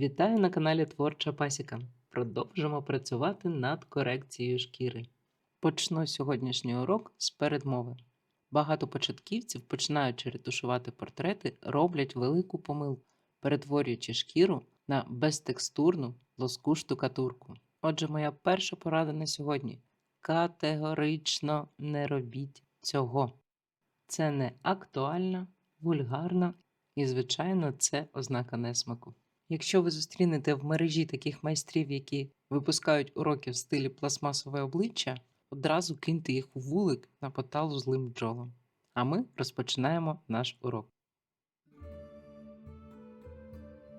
Вітаю на каналі Творча Пасіка. Продовжимо працювати над корекцією шкіри. Почну сьогоднішній урок з передмови. Багато початківців, починаючи ретушувати портрети, роблять велику помилку, перетворюючи шкіру на безтекстурну лоску штукатурку. Отже, моя перша порада на сьогодні: категорично не робіть цього. Це не актуально, вульгарно і, звичайно, це ознака несмаку. Якщо ви зустрінете в мережі таких майстрів, які випускають уроки в стилі пластмасове обличчя, одразу киньте їх у вулик на поталу злим бджолам. А ми розпочинаємо наш урок.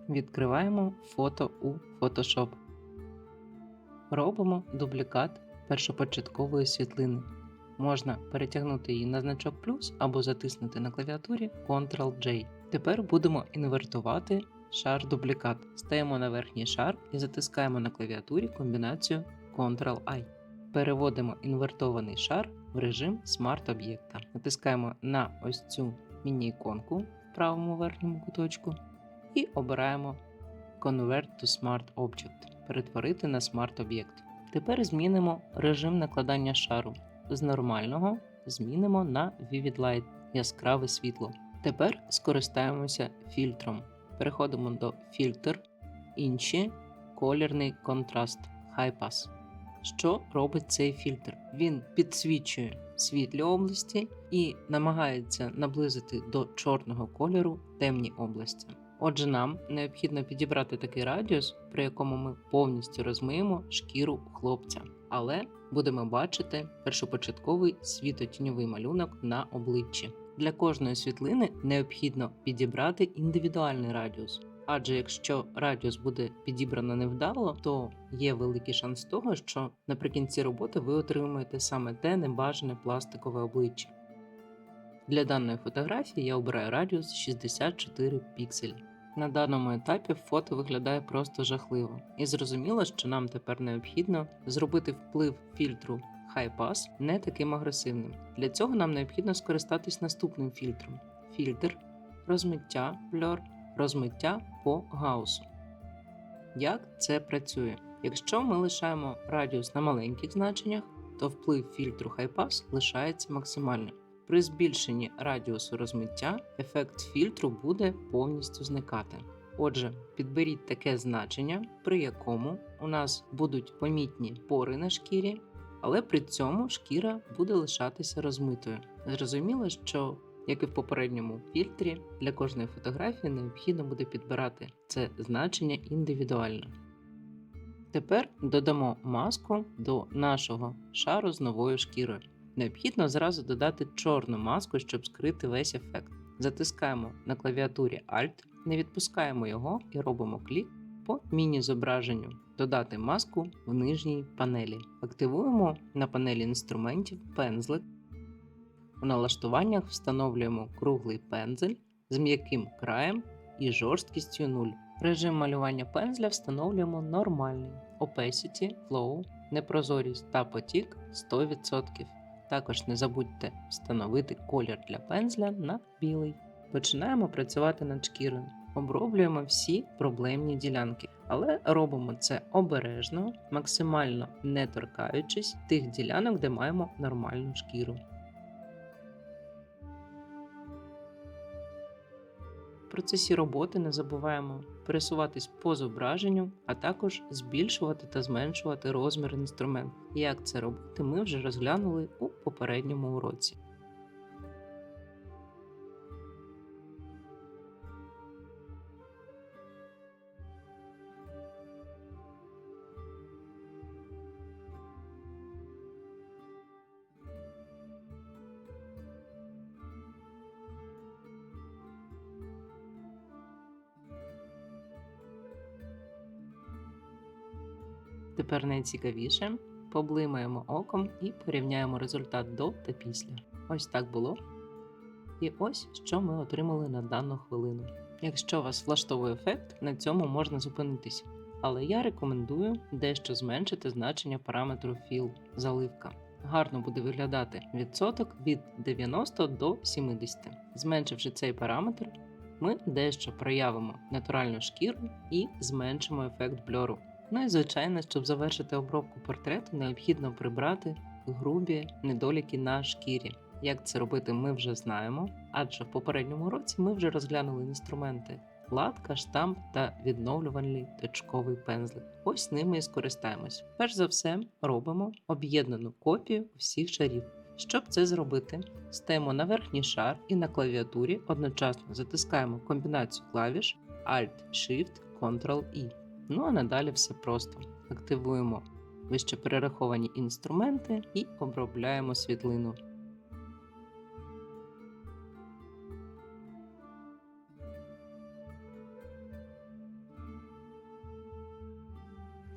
Відкриваємо фото у Photoshop. Робимо дублікат першопочаткової світлини. Можна перетягнути її на значок плюс або затиснути на клавіатурі Ctrl-J. Тепер будемо інвертувати шар дублікат. Стаємо на верхній шар і затискаємо на клавіатурі комбінацію Ctrl-I. Переводимо інвертований шар в режим смарт-об'єкта. Натискаємо на ось цю міні-іконку в правому верхньому куточку і обираємо Convert to Smart Object перетворити на смарт-об'єкт. Тепер змінимо режим накладання шару. З нормального змінимо на Vivid Light яскраве світло. Тепер скористаємося фільтром. Переходимо до фільтр, інші, колірний контраст High Pass. Що робить цей фільтр? Він підсвічує світлі області і намагається наблизити до чорного кольору темні області. Отже, нам необхідно підібрати такий радіус, при якому ми повністю розмиємо шкіру хлопця, але будемо бачити першопочатковий світотіньовий малюнок на обличчі. Для кожної світлини необхідно підібрати індивідуальний радіус. Адже якщо радіус буде підібрано невдало, то є великий шанс того, що наприкінці роботи ви отримаєте саме те небажане пластикове обличчя. Для даної фотографії я обираю радіус 64 пікселі. На даному етапі фото виглядає просто жахливо, і зрозуміло, що нам тепер необхідно зробити вплив фільтру High Pass не таким агресивним. Для цього нам необхідно скористатись наступним фільтром: фільтр, розмиття Blur, розмиття по гаусу. Як це працює? Якщо ми лишаємо радіус на маленьких значеннях, то вплив фільтру High Pass лишається максимальним. При збільшенні радіусу розмиття ефект фільтру буде повністю зникати. Отже, підберіть таке значення, при якому у нас будуть помітні пори на шкірі, але при цьому шкіра буде лишатися розмитою. Зрозуміло, що, як і в попередньому фільтрі, для кожної фотографії необхідно буде підбирати це значення індивідуально. Тепер додамо маску до нашого шару з новою шкірою. Необхідно зразу додати чорну маску, щоб скрити весь ефект. Затискаємо на клавіатурі Alt, не відпускаємо його і робимо клік по міні-зображенню Додати маску в нижній панелі. Активуємо на панелі інструментів пензлик. У налаштуваннях встановлюємо круглий пензель з м'яким краєм і жорсткістю 0. Режим малювання пензля встановлюємо нормальний Opacity, Flow, непрозорість та потік 100%. Також не забудьте встановити колір для пензля на білий. Починаємо працювати над шкірою. Оброблюємо всі проблемні ділянки, але робимо це обережно, максимально не торкаючись тих ділянок, де маємо нормальну шкіру. В процесі роботи не забуваємо пересуватись по зображенню, а також збільшувати та зменшувати розмір інструменту. Як це робити, ми вже розглянули у попередньому уроці. Тепер найцікавіше поблимаємо оком і порівняємо результат до та після. Ось так було. І ось що ми отримали на дану хвилину. Якщо вас влаштовує ефект, на цьому можна зупинитись. Але я рекомендую дещо зменшити значення параметру Fill заливка. Гарно буде виглядати відсоток від 90 до 70. Зменшивши цей параметр, ми дещо проявимо натуральну шкіру і зменшимо ефект бльору. Ну і звичайно, щоб завершити обробку портрету, необхідно прибрати грубі недоліки на шкірі. Як це робити, ми вже знаємо, адже в попередньому році ми вже розглянули інструменти латка, штамп та відновлювальний точковий пензлик. Ось ними і скористаємось. Перш за все, робимо об'єднану копію всіх шарів. Щоб це зробити, стаємо на верхній шар і на клавіатурі одночасно затискаємо комбінацію клавіш Alt-Shift Ctrl-I. Ну а надалі все просто. Активуємо вище перераховані інструменти і обробляємо світлину.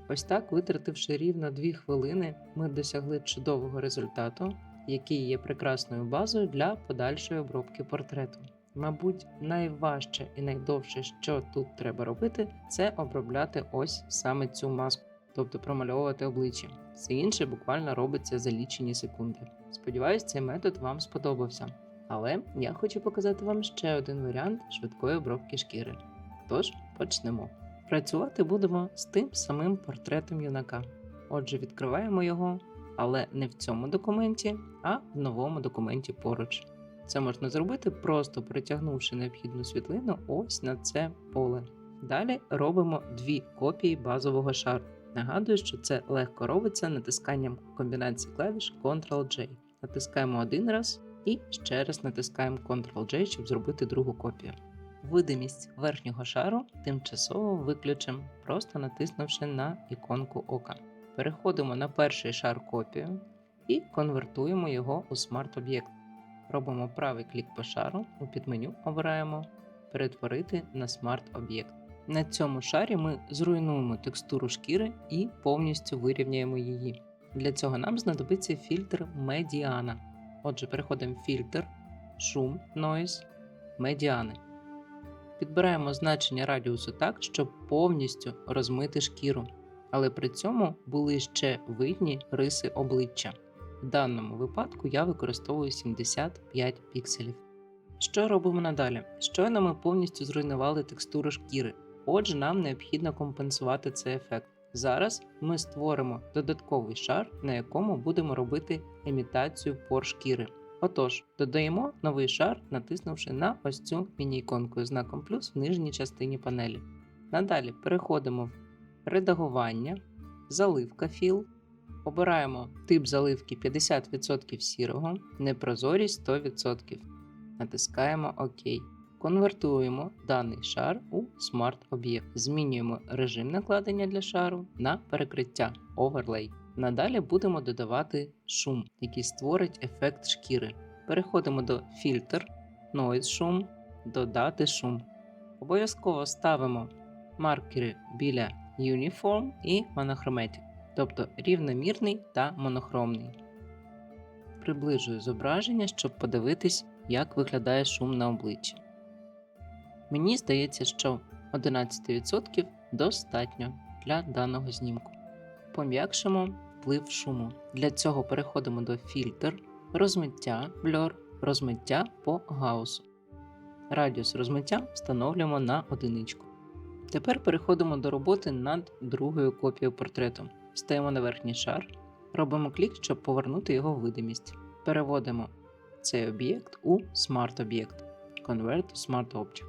Ось так, витративши рівно 2 хвилини, ми досягли чудового результату, який є прекрасною базою для подальшої обробки портрету. Мабуть, найважче і найдовше, що тут треба робити, це обробляти ось саме цю маску, тобто промальовувати обличчя. Все інше буквально робиться за лічені секунди. Сподіваюсь, цей метод вам сподобався. Але я хочу показати вам ще один варіант швидкої обробки шкіри. Тож почнемо. Працювати будемо з тим самим портретом юнака. Отже, відкриваємо його, але не в цьому документі, а в новому документі поруч. Це можна зробити просто притягнувши необхідну світлину ось на це поле. Далі робимо дві копії базового шару. Нагадую, що це легко робиться натисканням комбінації клавіш Ctrl-J. Натискаємо один раз і ще раз натискаємо Ctrl-J, щоб зробити другу копію. Видимість верхнього шару тимчасово виключимо, просто натиснувши на іконку ока. Переходимо на перший шар копію і конвертуємо його у смарт-об'єкт. Робимо правий клік по шару, у підменю обираємо Перетворити на смарт-об'єкт. На цьому шарі ми зруйнуємо текстуру шкіри і повністю вирівняємо її. Для цього нам знадобиться фільтр медіана. Отже, переходимо в фільтр, шум, Noise, медіани. Підбираємо значення радіусу так, щоб повністю розмити шкіру, але при цьому були ще видні риси обличчя. В даному випадку я використовую 75 пікселів. Що робимо надалі? Щойно ми повністю зруйнували текстуру шкіри, отже, нам необхідно компенсувати цей ефект. Зараз ми створимо додатковий шар, на якому будемо робити імітацію пор шкіри. Отож, додаємо новий шар, натиснувши на ось цю міні-іконку знаком плюс в нижній частині панелі. Надалі переходимо в редагування, заливка філ. Обираємо тип заливки 50% сірого, непрозорість 100%. Натискаємо ОК. Конвертуємо даний шар у смарт-об'єкт. Змінюємо режим накладення для шару на перекриття Overlay. Надалі будемо додавати шум, який створить ефект шкіри. Переходимо до фільтр, Noise шум, додати шум. Обов'язково ставимо маркери біля Uniform і Monochromatic, тобто рівномірний та монохромний. Приближую зображення, щоб подивитись, як виглядає шум на обличчі. Мені здається, що 11% достатньо для даного знімку. Пом'якшимо вплив шуму. Для цього переходимо до фільтр, розмиття, бльор, розмиття по гаусу. Радіус розмиття встановлюємо на одиничку. Тепер переходимо до роботи над другою копією портрету. Стаємо на верхній шар, робимо клік, щоб повернути його в видимість. Переводимо цей об'єкт у смарт-об'єкт Convert to Smart Object.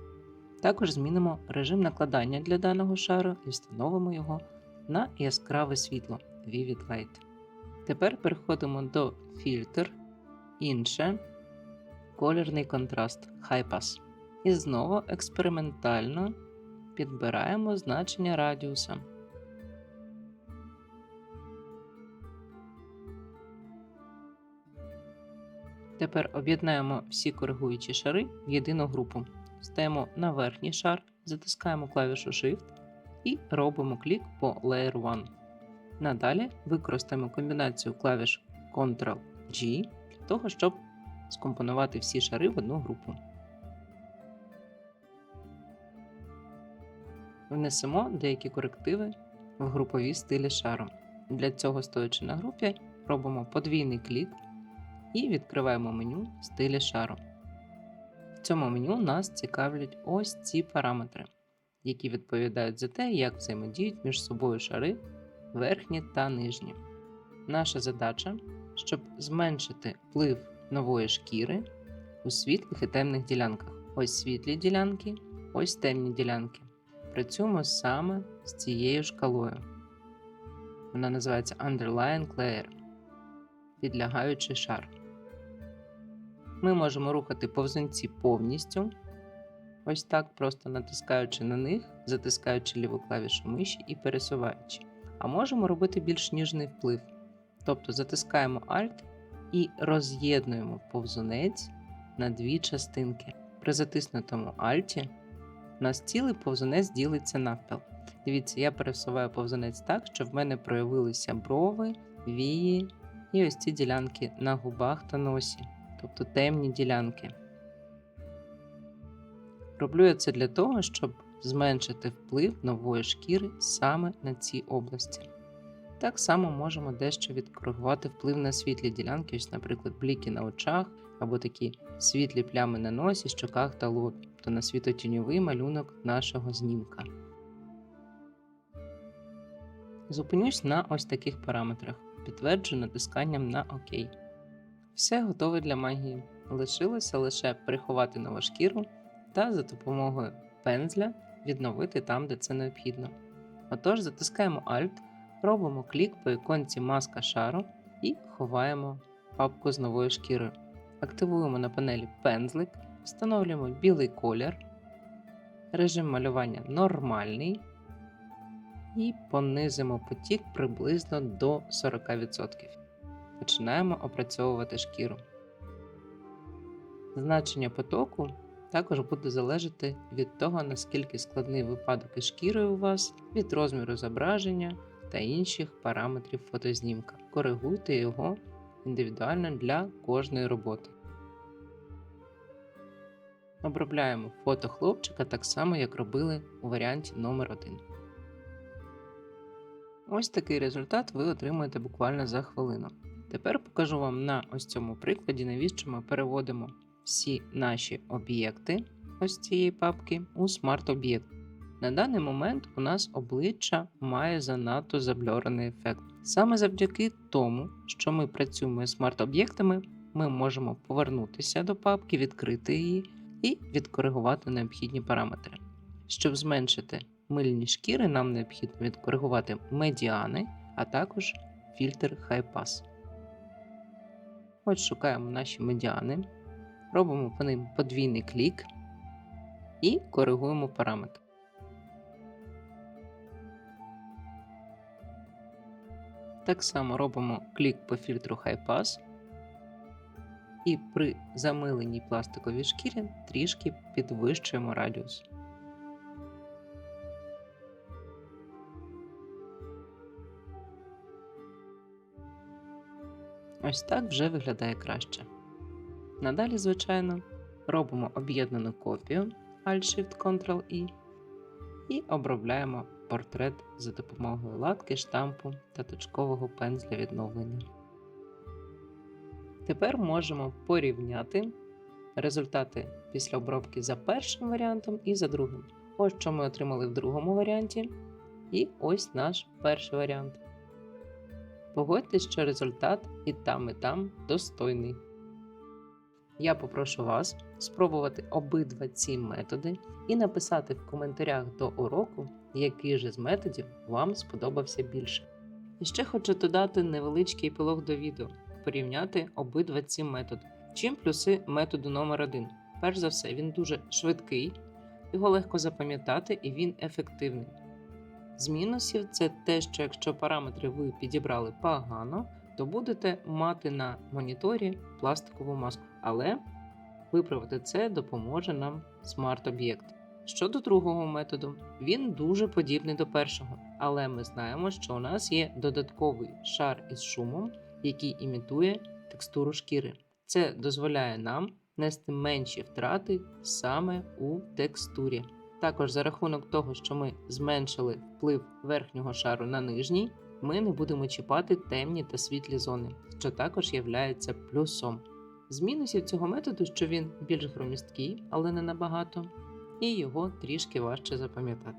Також змінимо режим накладання для даного шару і встановимо його на яскраве світло Vivid Light. Тепер переходимо до фільтр, інше, колірний контраст High Pass. І знову експериментально підбираємо значення радіуса. Тепер об'єднаємо всі коригуючі шари в єдину групу. Стаємо на верхній шар, затискаємо клавішу Shift і робимо клік по Layer 1. Надалі використаємо комбінацію клавіш Ctrl-G для того, щоб скомпонувати всі шари в одну групу. Внесемо деякі корективи в групові стилі шару. Для цього, стоячи на групі, робимо подвійний клік і відкриваємо меню стилі шару. В цьому меню нас цікавлять ось ці параметри, які відповідають за те, як взаємодіють між собою шари верхні та нижні. Наша задача, щоб зменшити вплив нової шкіри у світлих і темних ділянках. Ось світлі ділянки, ось темні ділянки. Працюємо саме з цією шкалою. Вона називається Underlying Layer підлягаючий шар. Ми можемо рухати повзунці повністю, ось так, просто натискаючи на них, затискаючи ліву клавішу миші і пересуваючи. А можемо робити більш ніжний вплив. Тобто затискаємо Alt і роз'єднуємо повзунець на дві частинки. При затиснутому Alt у нас цілий повзунець ділиться навпіл. Дивіться, я пересуваю повзунець так, щоб в мене проявилися брови, вії і ось ці ділянки на губах та носі, тобто темні ділянки. Роблю я це для того, щоб зменшити вплив нової шкіри саме на ці області. Так само можемо дещо відкоригувати вплив на світлі ділянки, ось, наприклад, бліки на очах або такі світлі плями на носі, щоках та лобі, тобто на світотіньовий малюнок нашого знімка. Зупинюсь на ось таких параметрах. Підтверджую натисканням на ОК. Все готове для магії. Лишилося лише приховати нову шкіру та за допомогою пензля відновити там, де це необхідно. Отож, затискаємо Alt, робимо клік по іконці маска шару і ховаємо папку з новою шкірою. Активуємо на панелі пензлик, встановлюємо білий колір, режим малювання нормальний і понизимо потік приблизно до 40%. Починаємо опрацьовувати шкіру. Значення потоку також буде залежати від того, наскільки складний випадок із шкірою у вас, від розміру зображення та інших параметрів фотознімка. Коригуйте його індивідуально для кожної роботи. Обробляємо фото хлопчика так само, як робили у варіанті номер 1 Ось такий результат ви отримуєте буквально за хвилину. Тепер покажу вам на ось цьому прикладі, навіщо ми переводимо всі наші об'єкти ось цієї папки у смарт-об'єкт. На даний момент у нас обличчя має занадто забльорений ефект. Саме завдяки тому, що ми працюємо з смарт-об'єктами, ми можемо повернутися до папки, відкрити її і відкоригувати необхідні параметри. Щоб зменшити мильні шкіри, нам необхідно відкоригувати медіани, а також фільтр High Pass. Ось шукаємо наші медіани, робимо по ним подвійний клік і коригуємо параметр. Так само робимо клік по фільтру High Pass і при замиленій пластиковій шкірі трішки підвищуємо радіус. Ось так вже виглядає краще. Надалі, звичайно, робимо об'єднану копію Alt-Shift-Ctrl-I і обробляємо портрет за допомогою латки, штампу та точкового пензля відновлення. Тепер можемо порівняти результати після обробки за першим варіантом і за другим. Ось що ми отримали в другому варіанті, і ось наш перший варіант. Погодьтесь, що результат і там, і там достойний. Я попрошу вас спробувати обидва ці методи і написати в коментарях до уроку, який же з методів вам сподобався більше. І ще хочу додати невеличкий епілог до відео, порівняти обидва ці методи. Чим плюси методу номер 1 Перш за все, він дуже швидкий, його легко запам'ятати і він ефективний. З мінусів це те, що якщо параметри ви підібрали погано, то будете мати на моніторі пластикову маску. Але виправити це допоможе нам смарт-об'єкт. Щодо другого методу, він дуже подібний до першого, але ми знаємо, що у нас є додатковий шар із шумом, який імітує текстуру шкіри. Це дозволяє нам нести менші втрати саме у текстурі. Також за рахунок того, що ми зменшили вплив верхнього шару на нижній, ми не будемо чіпати темні та світлі зони, що також є плюсом. З мінусів цього методу, що він більш громісткий, але не набагато, і його трішки важче запам'ятати.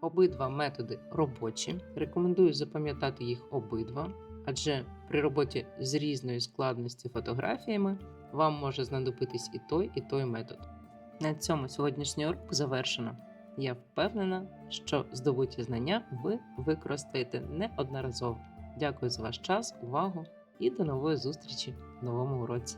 Обидва методи робочі. Рекомендую запам'ятати їх обидва, адже при роботі з різної складності фотографіями вам може знадобитись і той, і той метод. На цьому сьогоднішній урок завершено. Я впевнена, що здобуті знання ви використаєте неодноразово. Дякую за ваш час, увагу і до нової зустрічі в новому уроці.